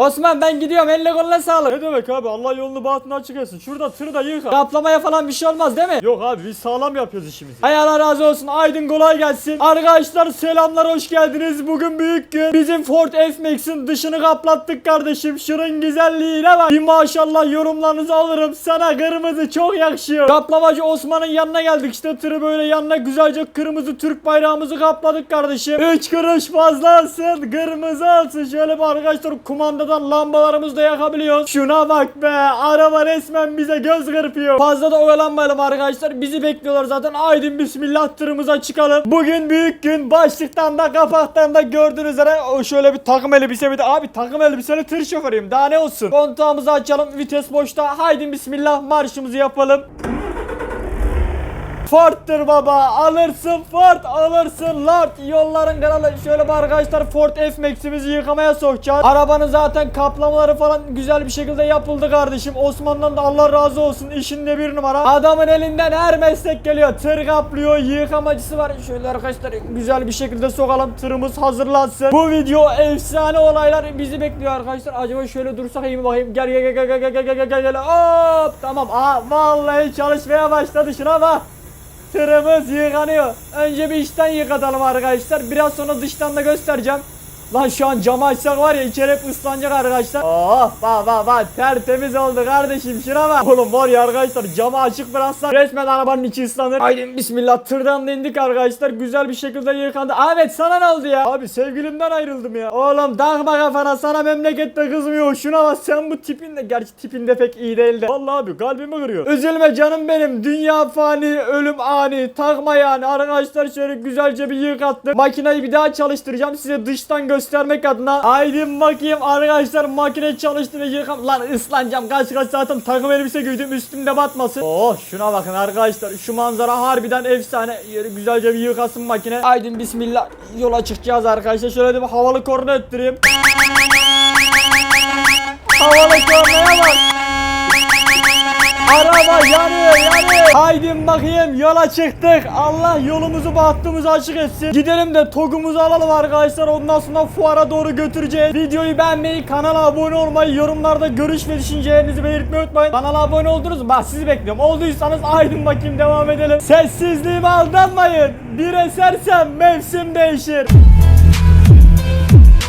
Osman ben gidiyorum elle koluna sağlık. Ne demek abi Allah yolunu bahtını açık etsin. Şurada tırı da yıka. Kaplamaya falan bir şey olmaz değil mi? Yok abi biz sağlam yapıyoruz işimizi. Hay Allah razı olsun. Aydın kolay gelsin. Arkadaşlar selamlar hoş geldiniz. Bugün büyük gün. Bizim Ford F-Max'in dışını kaplattık kardeşim. Şunun güzelliğine bak. Bir maşallah yorumlarınızı alırım. Sana kırmızı çok yakışıyor. Kaplamacı Osman'ın yanına geldik. İşte tırı böyle yanına güzelce kırmızı Türk bayrağımızı kapladık kardeşim. 3 kuruş fazla alsın. Kırmızı alsın. Şöyle bir arkadaşlar kumandadan lambalarımızı da yakabiliyoruz. Şuna bak be. Araba resmen bize göz kırpıyor. Fazla da oyalanmayalım arkadaşlar. Bizi bekliyorlar zaten. Aydın bismillah tırımıza çıkalım. Bugün büyük gün. Başlıktan da kapaktan da gördüğünüz üzere şöyle bir takım elbise bir de abi takım elbiseli tır şoförüyüm. Daha ne olsun. Kontağımızı açalım. Vites boşta. Haydin bismillah marşımızı yapalım. Ford'tur baba alırsın Ford alırsın Lord. Yolların kralı şöyle bir arkadaşlar Ford F-Max'imizi yıkamaya sokacağız. Arabanın zaten kaplamaları falan güzel bir şekilde yapıldı kardeşim. Osman'dan da Allah razı olsun işinde bir numara. Adamın elinden her meslek geliyor. Tır kaplıyor yıkamacısı var. Şöyle arkadaşlar güzel bir şekilde sokalım tırımız hazırlansın. Bu video efsane olaylar bizi bekliyor arkadaşlar. Acaba şöyle dursak iyi mi bakayım? Gel gel gel gel gel gel gel gel gel. Hop tamam. Aa vallahi çalışmaya başladı. Şuna bak Tırımız yıkanıyor. Önce bir içten yıkatalım arkadaşlar. Biraz sonra dıştan da göstereceğim. Lan şu an camı açsak var ya içeri hep ıslanacak arkadaşlar. Oh bak bak bak tertemiz oldu kardeşim şuna bak. Oğlum var ya arkadaşlar camı açık bıraksak resmen arabanın içi ıslanır. Haydi bismillah tırdan da indik arkadaşlar. Güzel bir şekilde yıkandı. Ahmet sana ne oldu ya? Abi sevgilimden ayrıldım ya. Oğlum takma kafana sana memlekette kızmıyor. Şuna bak sen bu tipinle. Gerçi tipinde pek iyi değil de. Vallahi abi kalbimi kırıyor. Üzülme canım benim. Dünya fani, ölüm ani. Takma yani. Arkadaşlar şöyle güzelce bir yıkattık. Makineyi bir daha çalıştıracağım. Size dıştan göstermek adına. Haydi bakayım arkadaşlar makine çalıştı ve yıkam. Lan ıslanacağım. Kaç kaç saatim takım elbise giydim. Üstümde batmasın. Oh şuna bakın arkadaşlar. Şu manzara harbiden efsane. Yeri güzelce bir yıkasın makine. Haydi bismillah. Yola çıkacağız arkadaşlar. Şöyle bir havalı korna ettireyim. Havalı kornaya bak. Araba yanıyor yanıyor. Haydi bakayım yola çıktık. Allah yolumuzu bahtımızı açık etsin. Gidelim de togumuzu alalım arkadaşlar. Ondan sonra fuara doğru götüreceğiz. Videoyu beğenmeyi, kanala abone olmayı, yorumlarda görüş ve düşüncelerinizi belirtmeyi unutmayın. Kanala abone oldunuz mu? Bak sizi bekliyorum. Olduysanız aydın bakayım devam edelim. Sessizliğime aldanmayın. Bir esersem mevsim değişir.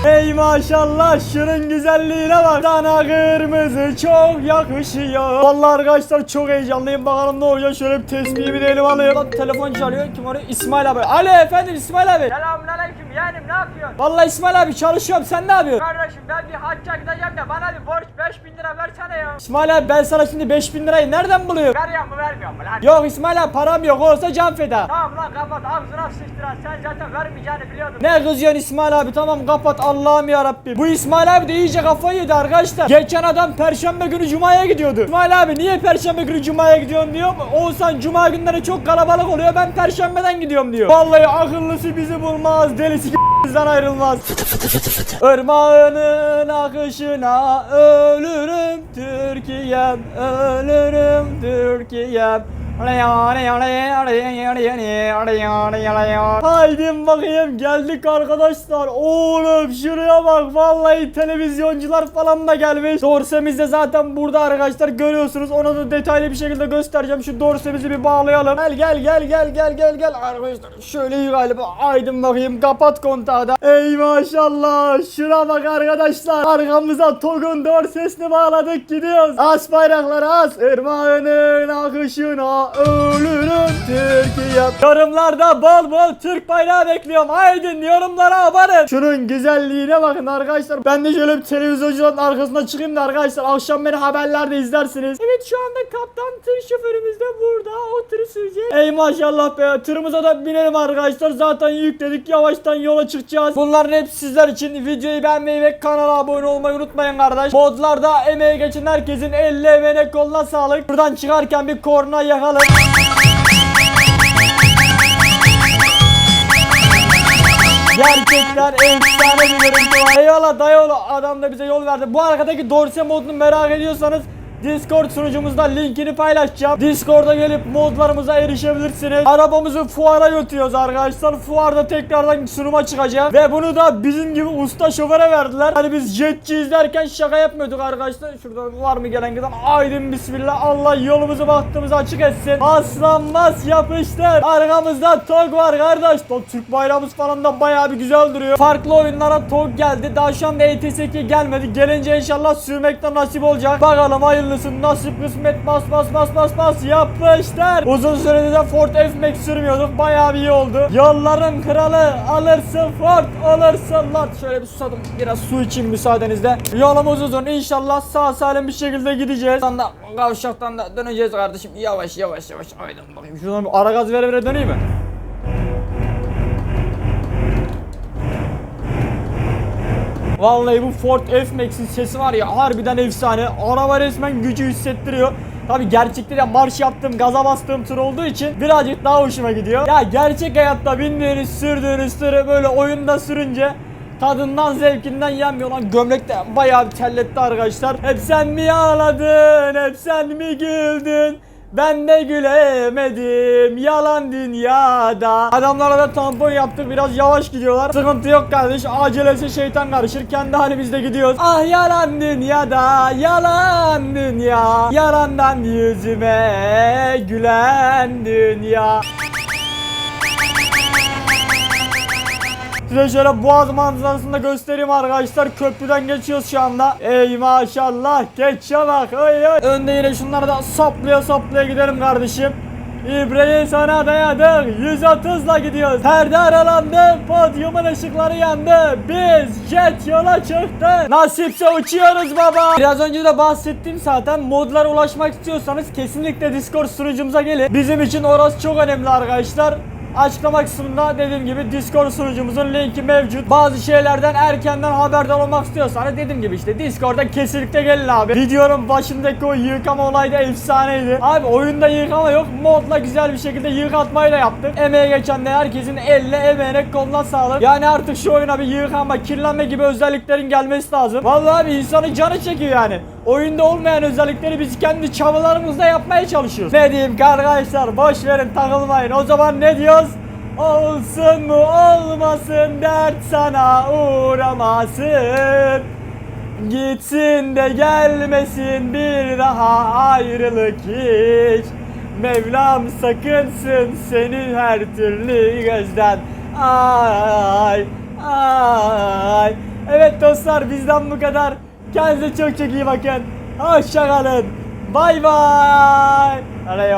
Ey maşallah şunun güzelliğine bak. Sana kırmızı çok yakışıyor. Vallahi arkadaşlar çok heyecanlıyım. Bakalım ne olacak? Şöyle bir tesbihimi de elime alayım. Lan telefon çalıyor. Kim arıyor? İsmail abi. Alo efendim İsmail abi. Selamünaleyküm yeğenim ne yapıyorsun? Vallahi İsmail abi çalışıyorum. Sen ne yapıyorsun? Kardeşim ben bir hacca gideceğim de bana bir borç 5000 lira versene ya. İsmail abi ben sana şimdi 5000 lirayı nereden buluyorum Veriyor mu vermiyor mu lan? Yok İsmail abi param yok olsa can feda Tamam lan kapat ağzına sıçtıran sen zaten vermeyeceğini biliyordun. Ne kızıyorsun İsmail abi tamam kapat Allah'ım ya. Bu İsmail abi de iyice kafayı yedi arkadaşlar. Geçen adam perşembe günü cumaya gidiyordu. İsmail abi niye perşembe günü cumaya gidiyorsun diyor. Oğuzhan cuma günleri çok kalabalık oluyor ben perşembeden gidiyorum diyor. Vallahi akıllısı bizi bulmaz delisi bizden ayrılmaz. Irmağının akışına ölürüm Türkiye'm ölürüm Türkiye'm Haydi bakayım geldik arkadaşlar. Oğlum şuraya bak vallahi televizyoncular falan da gelmiş. Dorsemiz de zaten burada arkadaşlar görüyorsunuz. Onu da detaylı bir şekilde göstereceğim. Şu dorsemizi bir bağlayalım. Gel gel gel gel gel gel gel. Arkadaşlar şöyle iyi galiba. Aydın bakayım kapat kontağı da. Ey maşallah şuna bak arkadaşlar. Arkamıza Togun dorsesini bağladık gidiyoruz. As bayrakları as. Irmağının akışına ölürüm Türkiye Yorumlarda bol bol Türk bayrağı bekliyorum. Aydın yorumlara abanın Şunun güzelliğine bakın arkadaşlar. Ben de şöyle bir televizyoncuların arkasına çıkayım da arkadaşlar. Akşam beni haberlerde izlersiniz. Evet şu anda kaptan tır şoförümüz de burada. O tırı sürecek Ey maşallah be. Tırımıza da binelim arkadaşlar. Zaten yükledik. Yavaştan yola çıkacağız. Bunların hepsi sizler için. Videoyu beğenmeyi ve kanala abone olmayı unutmayın kardeş. Modlarda emeği geçen herkesin elle emeğine koluna sağlık. Buradan çıkarken bir korna yakalım Gerçekten efsane bir görüntü var. Eyvallah dayıoğlu adam da bize yol verdi. Bu arkadaki dorse modunu merak ediyorsanız Discord sunucumuzda linkini paylaşacağım. Discord'a gelip modlarımıza erişebilirsiniz. Arabamızı fuara götürüyoruz arkadaşlar. Fuarda tekrardan sunuma çıkacak. Ve bunu da bizim gibi usta şoföre verdiler. Hani biz jetçi izlerken şaka yapmıyorduk arkadaşlar. Şurada var mı gelen giden? Aydın bismillah. Allah yolumuzu bahtımızı açık etsin. Aslanmaz yapıştır. Arkamızda TOG var kardeş. O Türk bayrağımız falan da bayağı bir güzel duruyor. Farklı oyunlara TOG geldi. Daha şu anda ETS2 gelmedi. Gelince inşallah sürmekten nasip olacak. Bakalım hayırlısı nasip kısmet bas bas bas bas bas yapıştır. Uzun süredir de Ford F-Max sürmüyorduk. Bayağı bir iyi oldu. Yolların kralı alırsın Ford olursun lan. Şöyle bir susadım. Biraz su içeyim müsaadenizle. Yolumuz uzun. İnşallah sağ salim bir şekilde gideceğiz. Sonra da kavşaktan da döneceğiz kardeşim. Yavaş yavaş yavaş. Aynen bakayım. Şuradan bir ara gaz vere vere döneyim mi? Vallahi bu Ford F-Max'in sesi var ya harbiden efsane. Araba resmen gücü hissettiriyor. Tabi gerçekte de marş yaptığım, gaza bastığım tır olduğu için birazcık daha hoşuma gidiyor. Ya gerçek hayatta bindiğiniz, sürdüğünüz tırı böyle oyunda sürünce tadından zevkinden yenmiyor lan gömlek de bayağı terletti arkadaşlar. Hep sen mi ağladın, hep sen mi güldün? Ben de gülemedim yalan dünyada. Adamlara da tampon yaptık biraz yavaş gidiyorlar. Sıkıntı yok kardeş acelesi şeytan karışır. Kendi halimizde gidiyoruz. Ah yalan dünyada yalan dünya. Yalandan yüzüme gülen dünya Size şöyle boğaz manzarasını da göstereyim arkadaşlar. Köprüden geçiyoruz şu anda. Ey maşallah. Geç ya bak. Oy oy. Önde yine şunları da saplaya saplaya gidelim kardeşim. İbreyi sana dayadık. 130'la gidiyoruz. Perde aralandı. Podyumun ışıkları yandı. Biz jet yola çıktık. Nasipse uçuyoruz baba. Biraz önce de bahsettim zaten. Modlara ulaşmak istiyorsanız kesinlikle Discord sunucumuza gelin. Bizim için orası çok önemli arkadaşlar. Açıklama kısmında dediğim gibi Discord sunucumuzun linki mevcut. Bazı şeylerden erkenden haberdar olmak istiyorsanız dediğim gibi işte Discord'a kesinlikle gelin abi. Videonun başındaki o yıkama olayı da efsaneydi. Abi oyunda yıkama yok. Modla güzel bir şekilde yıkatmayla yaptık. Emeğe geçen de herkesin elle emeğine koluna sağlık. Yani artık şu oyuna bir yıkama, kirlenme gibi özelliklerin gelmesi lazım. Vallahi abi insanın canı çekiyor yani. Oyunda olmayan özellikleri biz kendi çabalarımızla yapmaya çalışıyoruz. Ne diyeyim arkadaşlar boş verin takılmayın. O zaman ne diyoruz? Olsun mu olmasın dert sana uğramasın. Gitsin de gelmesin bir daha ayrılık hiç. Mevlam sakınsın senin her türlü gözden. Ay ay. Evet dostlar bizden bu kadar. Kendinize çok çok iyi bakın. Hoşça kalın. Bay bay. Arey